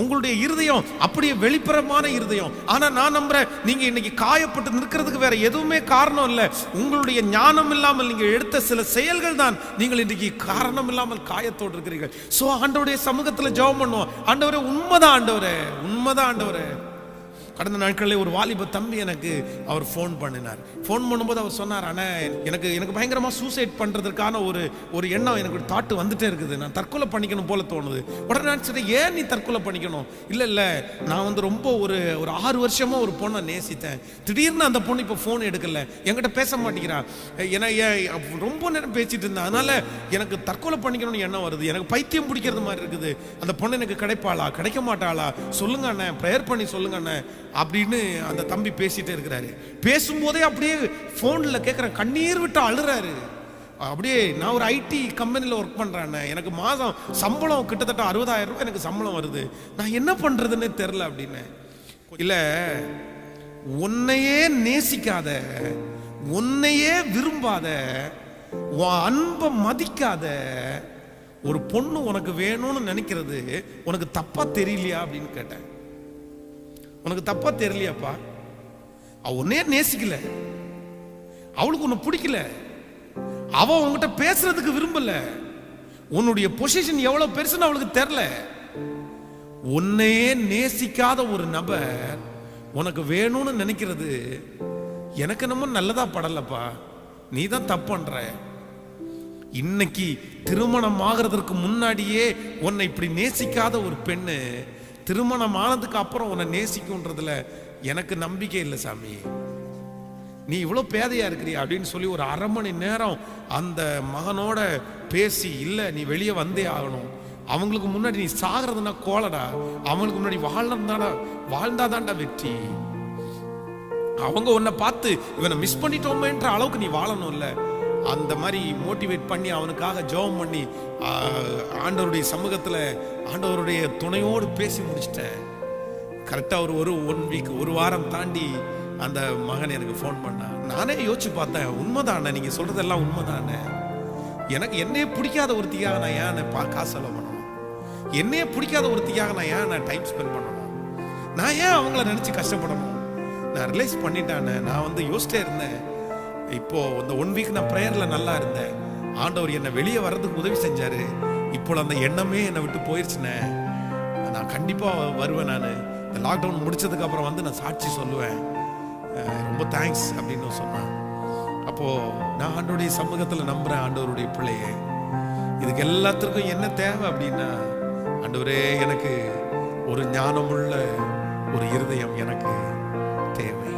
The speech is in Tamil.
உங்களுடைய இருதயம் அப்படியே வெளிப்புறமான இருதயம். ஆனா நான் நம்புறேன் நீங்க இன்னைக்கு காயப்பட்டு நிற்கிறதுக்கு வேற எதுவுமே காரணம் இல்லை. உங்களுடைய ஞானம் இல்லாமல் நீங்க எடுத்த சில செயல்கள் தான் நீங்கள் இன்னைக்கு காரணம் இல்லாமல் காயத்தோடு இருக்கிறீர்கள். சோ ஆண்டவருடைய சமூகத்துல ஜெபம் பண்ணுவோம். ஆண்டவரே உண்மைதான் ஆண்டவரே உண்மைதான் ஆண்டவரே. கடந்த நாட்களில் ஒரு வாலிப தம்பி எனக்கு அவர் ஃபோன் பண்ணினார். ஃபோன் பண்ணும்போது அவர் சொன்னார் ஆனால் எனக்கு எனக்கு பயங்கரமாக சூசைட் பண்ணுறதுக்கான ஒரு ஒரு எண்ணம் எனக்கு ஒரு தாட்டு வந்துட்டே இருக்குது. நான் தற்கொலை பண்ணிக்கணும் போல தோணுது. உடனே நான் சரி ஏன் நீ தற்கொலை பண்ணிக்கணும்? இல்லை இல்லை நான் வந்து ரொம்ப ஒரு ஒரு ஆறு வருஷமாக ஒரு பொண்ணை நேசித்தேன். திடீர்னு அந்த பொண்ணு இப்போ ஃபோன் எடுக்கல. என்கிட்ட பேச மாட்டேங்கிறா. ஏன்னா ஏன் ரொம்ப நேரம் பேசிட்டு இருந்தேன். அதனால் எனக்கு தற்கொலை பண்ணிக்கணும்னு எண்ணம் வருது. எனக்கு பைத்தியம் பிடிக்கிறது மாதிரி இருக்குது. அந்த பொண்ணு எனக்கு கிடைப்பாளா? கிடைக்க மாட்டாளா? சொல்லுங்க அண்ணன் ப்ரேயர் பண்ணி சொல்லுங்க அண்ணன் அப்படின்னு அந்த தம்பி பேசிட்டே இருக்கிறாரு. பேசும்போதே அப்படியே ஃபோனில் கேட்குறேன் கண்ணீர் விட்டு அழுறாரு. அப்படியே நான் ஒரு ஐடி கம்பெனியில் ஒர்க் பண்ணுறேன் எனக்கு மாதம் சம்பளம் கிட்டத்தட்ட அறுபதாயிரம் ரூபாய் எனக்கு சம்பளம் வருது. நான் என்ன பண்ணுறதுன்னே தெரில அப்படின்னு. இல்லை உன்னையே நேசிக்காத உன்னையே விரும்பாத உன் அன்பை மதிக்காத ஒரு பொண்ணு உனக்கு வேணும்னு நினைக்கிறது உனக்கு தப்பாக தெரியலையா அப்படின்னு கேட்டேன். உனக்கு தப்பா தெரியலையாப்பா? அவ உன்னையே நேசிக்கல. அவளுக்கு உன்னை பிடிக்கல. அவ உங்ககிட்ட பேசுறதுக்கு விரும்பல. உன்னுடைய பொசிஷன் எவ்வளவு பெருசுன்னு அவளுக்கு தெரியல. உன்னையே நேசிக்காத ஒரு நபர் உனக்கு வேணும்னு நினைக்கிறது எனக்கு என்னமோ நல்லதா படலப்பா. நீ தான் தப்புன்ற இன்னைக்கு திருமணம் ஆகிறதுக்கு முன்னாடியே உன்னை இப்படி நேசிக்காத ஒரு பெண்ணு திருமணம் ஆனதுக்கு அப்புறம் உன்னை நேசிக்கும்ன்றதுல எனக்கு நம்பிக்கை இல்லை சாமி. நீ இவ்வளோ பேதையா இருக்கிறியா அப்படின்னு சொல்லி ஒரு அரை மணி நேரம் அந்த மகனோட பேசி இல்லை நீ வெளியே வந்தே ஆகணும். அவங்களுக்கு முன்னாடி நீ சாகிறதுனா கோலடா. அவங்களுக்கு முன்னாடி வாழ்ந்தாடா வாழ்ந்தாதான்டா வெற்றி. அவங்க உன்னை பார்த்து இவனை மிஸ் பண்ணிட்டோமேன்ற அளவுக்கு நீ வாழணும்ல. அந்த மாதிரி மோட்டிவேட் பண்ணி அவனுக்காக ஜெபம் பண்ணி ஆண்டவருடைய சமூகத்தில் ஆண்டவருடைய துணையோடு பேசி முடிச்சிட்டேன். கரெக்டாக ஒரு ஒரு ஒன் வீக் ஒரு வாரம் தாண்டி அந்த மகன் எனக்கு ஃபோன் பண்ணான் நானே யோசிச்சு பார்த்தேன் உண்மைதானே நீங்கள் சொல்கிறதெல்லாம் உண்மைதானே எனக்கு என்னையே பிடிக்காத ஒருத்திக்காக நான் ஏன் பா காசு செலவு பண்ணணும்? என்னையே பிடிக்காத ஒருத்திக்காக நான் ஏன் நான் டைம் ஸ்பெண்ட் பண்ணணும்? நான் ஏன் அவங்கள நினச்சி கஷ்டப்படணும்? நான் ரிலைஸ் பண்ணிட்டானே நான் வந்து யோசிச்சிட்டே இருந்தேன். இப்போ இந்த ஒன் வீக் நான் ப்ரேயரில் நல்லா இருந்தேன். ஆண்டவர் என்னை வெளியே வர்றதுக்கு உதவி செஞ்சாரு. இப்போ அந்த எண்ணமே என்னை விட்டு போயிருச்சுனே நான் கண்டிப்பாக வருவேன் நான். இந்த லாக்டவுன் முடிச்சதுக்கு அப்புறம் வந்து நான் சாட்சி சொல்லுவேன். ரொம்ப தேங்க்ஸ் அப்படின்னு சொன்னேன். அப்போ நான் ஆண்டோடைய சமூகத்தில் நம்புறேன் ஆண்டவருடைய பிள்ளையே. இதுக்கு எல்லாத்துக்கும் என்ன தேவை அப்படின்னா ஆண்டவரே எனக்கு ஒரு ஞானமுள்ள ஒரு இருதயம் எனக்கு தேவை.